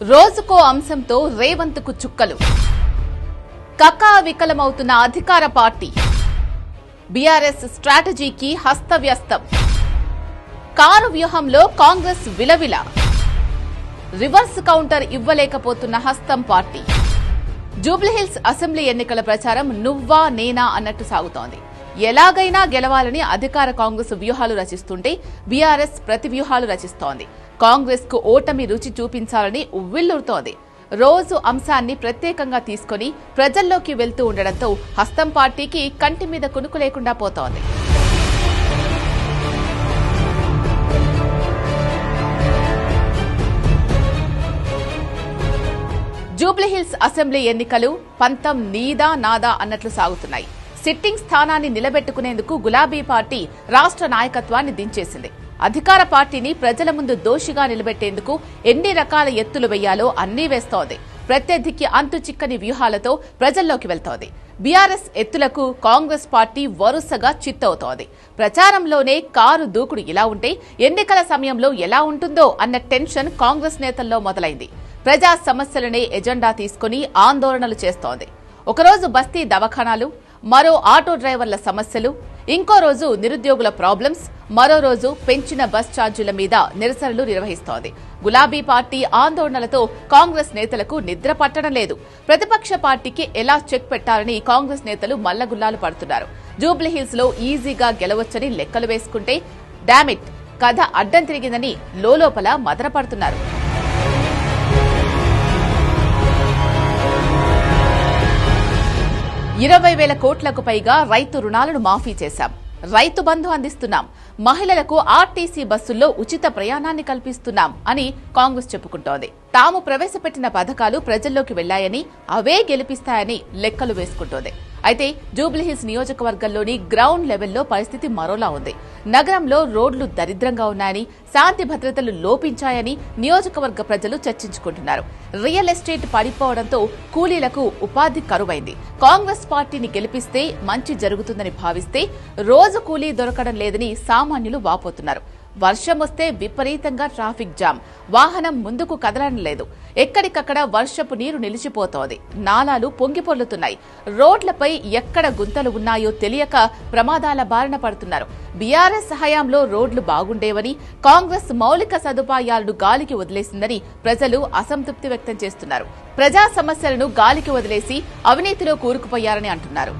రోజుకో అంశంతో రేవంత్కు చుక్కలు. కకా వికలమవుతున్న అధికార పార్టీ. బీఆర్ఎస్ స్ట్రాటజీకి హస్తవ్యస్తం. కారు వ్యూహంలో కాంగ్రెస్ విలవిల. రివర్స్ కౌంటర్ ఇవ్వలేకపోతున్న హస్తం పార్టీ. జూబ్లీహిల్స్ అసెంబ్లీ ఎన్నికల ప్రచారం నువ్వా నేనా అన్నట్టు సాగుతోంది. ఎలాగైనా గెలవాలని అధికార కాంగ్రెస్ వ్యూహాలు రచిస్తుంటే బీఆర్ఎస్ ప్రతి వ్యూహాలు రచిస్తోంది. కాంగ్రెస్కు ఓటమి రుచి చూపించాలని ఉవ్విల్లుతోంది రోజు అంశాన్ని ప్రత్యేకంగా తీసుకొని ప్రజల్లోకి వెళ్తూ ఉండడంతో హస్తం పార్టీకి కంటి మీద కునుకు లేకుండా పోతోంది. జూబ్లీహిల్స్ అసెంబ్లీ ఎన్నికలు పంతం నీదా నాదా అన్నట్లు సాగుతున్నాయి. సిట్టింగ్ స్థానాన్ని నిలబెట్టుకునేందుకు గులాబీ పార్టీ రాష్ట్ర నాయకత్వాన్ని దించేసింది. అధికార పార్టీని ప్రజల ముందు దోషిగా నిలబెట్టేందుకు ఎన్ని రకాల ఎత్తులు వెయ్యాలో అన్నీ వేస్తోంది. ప్రత్యర్థికి అంతు చిక్కని వ్యూహాలతో ప్రజల్లోకి వెళ్తోంది. బీఆర్ఎస్ ఎత్తులకు కాంగ్రెస్ పార్టీ వరుసగా చిత్తవుతోంది. ప్రచారంలోనే కారు దూకుడు ఇలా ఉంటే ఎన్నికల సమయంలో ఎలా ఉంటుందో అన్న టెన్షన్ కాంగ్రెస్ నేతల్లో మొదలైంది. ప్రజా సమస్యలనే ఎజెండా తీసుకుని ఆందోళనలు చేస్తోంది. ఒకరోజు బస్తీ దవాఖానాలు మరో ఆటో డ్రైవర్ల సమస్యలు ఇంకో రోజు నిరుద్యోగుల ప్రాబ్లమ్స్ మరో రోజు పెంచిన బస్ ఛార్జీల మీద నిరసనలు నిర్వహిస్తోంది. గులాబీ పార్టీ ఆందోళనలతో కాంగ్రెస్ నేతలకు నిద్ర పట్టడం లేదు. ప్రతిపక్ష పార్టీకి ఎలా చెక్ పెట్టాలని కాంగ్రెస్ నేతలు మల్లగుల్లాలు పడుతున్నారు. జూబ్లీహిల్స్లో ఈజీగా గెలవచ్చని లెక్కలు వేసుకుంటే డామిట్ కథ అడ్డం తిరిగిందని లోలోపల మదనపడుతున్నారు. ఇరవై వేల కోట్లకు పైగా రైతు రుణాలను మాఫీ చేశాం. రైతు బంధు అందిస్తున్నాం. మహిళలకు ఆర్టీసీ బస్సుల్లో ఉచిత ప్రయాణాన్ని కల్పిస్తున్నాం అని కాంగ్రెస్ చెప్పుకుంటోంది. తాము ప్రవేశపెట్టిన పథకాలు ప్రజల్లోకి వెళ్ళాయని అవే గెలిపిస్తాయని లెక్కలు వేసుకుంటోంది. అయితే జూబ్లీహిల్స్ నియోజకవర్గంలోని గ్రౌండ్ లెవెల్లో పరిస్థితి మరోలా ఉంది. నగరంలో రోడ్లు దరిద్రంగా ఉన్నాయని శాంతి భద్రతలు లోపించాయని నియోజకవర్గ ప్రజలు చర్చించుకుంటున్నారు. రియల్ ఎస్టేట్ పడిపోవడంతో కూలీలకు ఉపాధి కరువైంది. కాంగ్రెస్ పార్టీని గెలిపిస్తే మంచి జరుగుతుందని భావిస్తే రోజు కూలీ దొరకడం లేదని సామాన్యులు వాపోతున్నారు. వర్షం వస్తే విపరీతంగా ట్రాఫిక్ జామ్. వాహనం ముందుకు కదలడం లేదు. ఎక్కడికక్కడ వర్షపు నీరు నిలిచిపోతోంది. నాలాలు పొంగిపొర్లుతున్నాయి రోడ్లపై ఎక్కడ గుంతలు ఉన్నాయో తెలియక ప్రమాదాల బారిన పడుతున్నారు. బీఆర్ఎస్ హయాంలో రోడ్లు బాగుండేవని కాంగ్రెస్ మౌలిక సదుపాయాలను గాలికి వదిలేసిందని ప్రజలు అసంతృప్తి వ్యక్తం చేస్తున్నారు. ప్రజా సమస్యలను గాలికి వదిలేసి అవినీతిలో కూరుకుపోయారని అంటున్నారు.